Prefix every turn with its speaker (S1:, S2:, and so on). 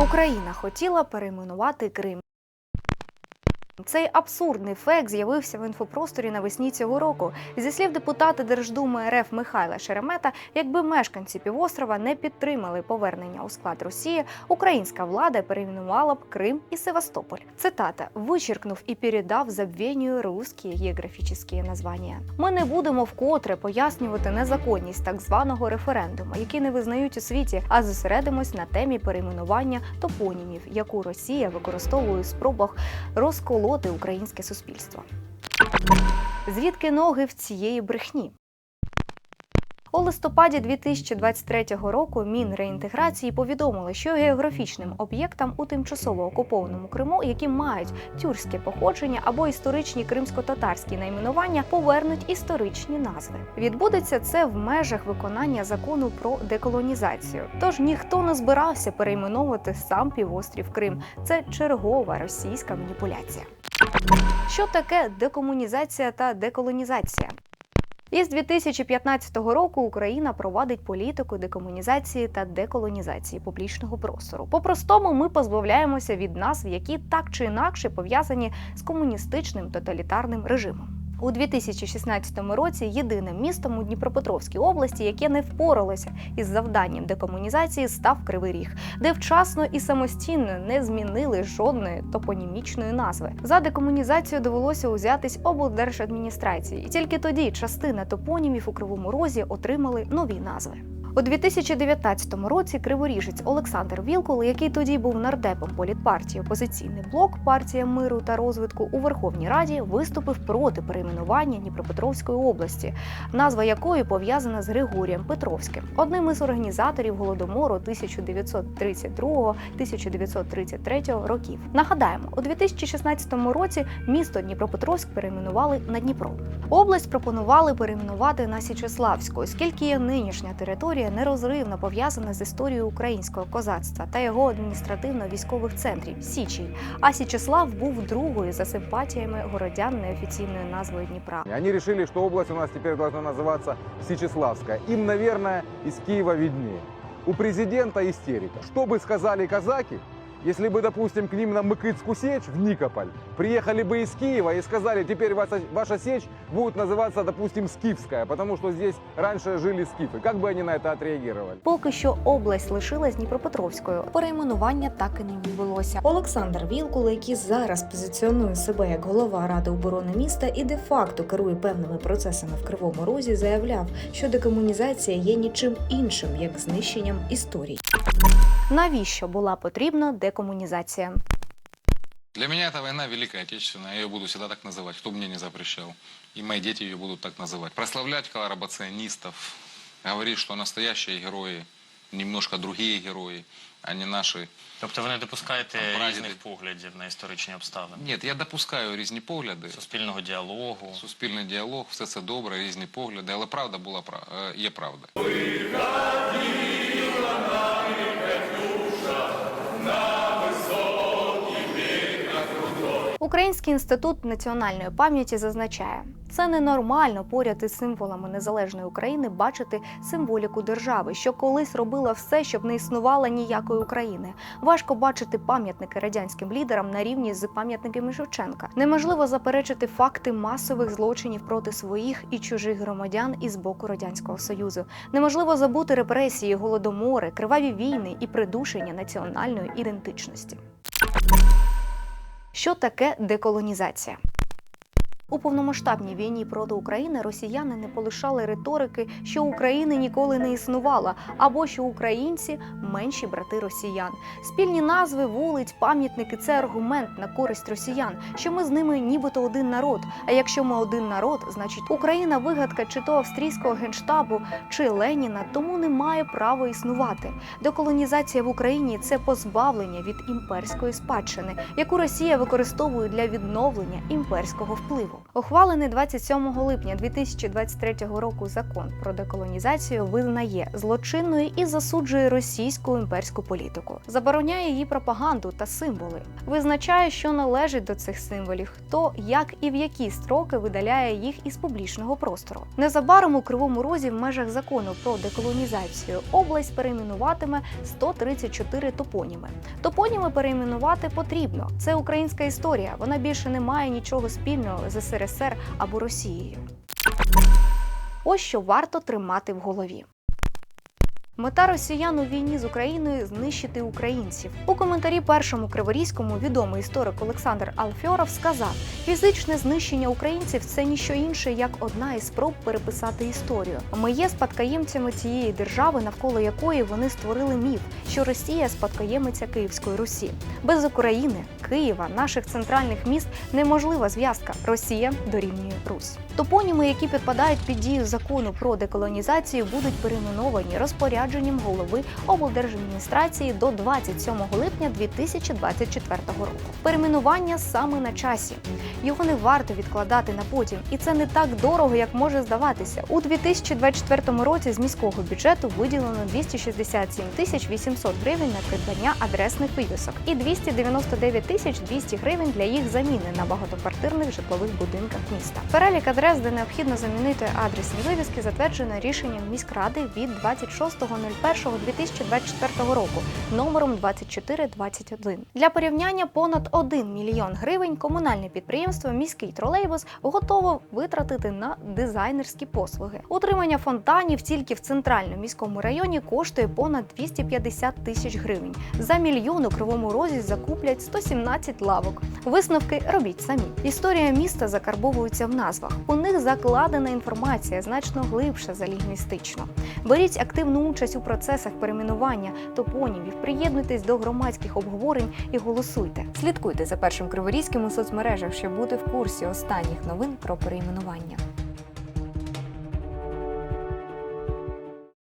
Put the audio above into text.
S1: Україна хотіла перейменувати Крим. Цей абсурдний фейк з'явився в інфопросторі навесні цього року. Зі слів депутата Держдуми РФ Михайла Шеремета, якби мешканці півострова не підтримали повернення у склад Росії, українська влада перейменувала б Крим і Севастополь. Цитата вичеркнув і передав забвенію русські географічні названня. Ми не будемо вкотре пояснювати незаконність так званого референдуму, який не визнають у світі, а зосередимось на темі перейменування топонімів, яку Росія використовує у спробах розколоти українське суспільство. Звідки ноги в цієї брехні? У листопаді 2023 року Мінреінтеграції повідомили, що географічним об'єктам у тимчасово окупованому Криму, які мають тюркське походження або історичні кримсько-татарські найменування, повернуть історичні назви. Відбудеться це в межах виконання закону про деколонізацію. Тож ніхто не збирався перейменовувати сам півострів Крим. Це чергова російська маніпуляція. Що таке декомунізація та деколонізація? Із 2015 року Україна провадить політику декомунізації та деколонізації публічного простору. По-простому, ми позбавляємося від назв, які так чи інакше пов'язані з комуністичним тоталітарним режимом. У 2016 році єдиним містом у Дніпропетровській області, яке не впоралося із завданням декомунізації, став Кривий Ріг, де вчасно і самостійно не змінили жодної топонімічної назви. За декомунізацію довелося узятись облдержадміністрації, і тільки тоді частина топонімів у Кривому Розі отримали нові назви. У 2019 році криворіжець Олександр Вілкул, який тоді був нардепом політпартії Опозиційний блок, партія миру та розвитку у Верховній Раді, виступив проти перейменування Дніпропетровської області, назва якої пов'язана з Григорієм Петровським, одним із організаторів голодомору 1932-1933 років. Нагадаємо, у 2016 році місто Дніпропетровськ перейменували на Дніпро. Область пропонували перейменувати на Січеславську, оскільки є нинішня територія нерозривно пов'язана з історією українського козацтва та його адміністративно-військових центрів Січі. А Січеслав був другою за симпатіями городян неофіційною назвою Дніпра.
S2: Вони вирішили, що область у нас тепер должна називатися Січеславська. Їм, мабуть, із Києва виднее. У президента істерика. Що би сказали казаки, если бы, допустим, к ним на Мыкыцкую сечь в Никополь приехали бы из Киева и сказали, теперь ваша, ваша сечь будет называться, допустим, Скифская, потому что здесь раньше жили скифы. Как бы они на это отреагировали?
S1: Поки що область лишилась Дніпропетровською. Перейменування так і не відбулося. Олександр Вілкул, який зараз позиціонує себе як голова ради оборони міста і де-факто керує певними процесами в Кривому Розі, заявляв, що декомунізація є нічим іншим як знищенням історії. Навіщо була потрібна декомунізація?
S3: Для меня эта война Великая Отечественная, я ее буду всегда так называть, кто бы мне не запрещал. И мои дети ее будут так называть. Прославлять коллаборационистов, говорить, что настоящие герои, немножко другие герои, а не наши.
S4: Тобто ви не допускаєте
S3: Там прадіди.
S4: різних поглядів на історичні обставини,
S3: Нет, я допускаю різні погляди,
S4: суспільного діалогу.
S3: суспільний діалог, все це добре, різні погляди, але правда була пра- е, є правда.
S1: Український інститут національної пам'яті зазначає, це ненормально поряд із символами незалежної України бачити символіку держави, що колись робила все, щоб не існувало ніякої України. Важко бачити пам'ятники радянським лідерам на рівні з пам'ятниками Шевченка. Неможливо заперечити факти масових злочинів проти своїх і чужих громадян із боку радянського союзу. Неможливо забути репресії, голодомори, криваві війни і придушення національної ідентичності. Що таке деколонізація? У повномасштабній війні проти України росіяни не полишали риторики, що України ніколи не існувало, або що українці менші брати росіян. Спільні назви, вулиць, пам'ятники це аргумент на користь росіян, що ми з ними нібито один народ. А якщо ми один народ, значить Україна вигадка чи то австрійського генштабу, чи Леніна, тому не має права існувати. Деколонізація в Україні це позбавлення від імперської спадщини, яку Росія використовує для відновлення імперського впливу. Ухвалений 27 липня 2023 року закон про деколонізацію визнає злочинною і засуджує російську імперську політику, забороняє її пропаганду та символи, визначає, що належить до цих символів, хто як і в які строки видаляє їх із публічного простору. Незабаром у кривому розі в межах закону про деколонізацію область перейменуватиме 134 топоніми. Топоніми перейменувати потрібно. Це українська історія. Вона більше не має нічого спільного з СРСР або Росією. Ось що варто тримати в голові. Мета росіян у війні з Україною знищити українців. У коментарі першому криворізькому відомий історик Олександр Алфьоров сказав: фізичне знищення українців це ніщо інше, як одна із спроб переписати історію. Ми є спадкоємцями цієї держави, навколо якої вони створили міф, що Росія спадкоємиця Київської Русі. Без України, Києва, наших центральних міст неможлива зв'язка Росія дорівнює Русь. Топоніми, які підпадають під дію закону про деколонізацію, будуть перейменовані розпорядженням голови облдержадміністрації до 27 липня 2024 року. Перейменування саме на часі. Його не варто відкладати на потім, і це не так дорого, як може здаватися. У 2024 році з міського бюджету виділено 267 тисяч 800 гривень на придбання адресних вивісок і 299 тисяч 200 гривень для їх заміни на багатоквартирних житлових будинках міста. Перелік адрес, де необхідно замінити адресні вивіски, затверджено рішенням міськради від 26.01.2024 року номером 2421. Для порівняння понад 1 мільйон гривень комунальне підприємство Міський тролейбус готово витратити на дизайнерські послуги. Утримання фонтанів тільки в центральному міському районі коштує понад 250 тисяч гривень. За мільйон у кривому розі закуплять 117 лавок. Висновки робіть самі. Історія міста закарбовується в назвах. У них закладена інформація значно глибша за лінгвістичну. Беріть активну участь у процесах перейменування топонімів, приєднуйтесь до громадських обговорень і голосуйте. Слідкуйте за першим криворізьким у соцмережах, щоб бути в курсі останніх новин про перейменування.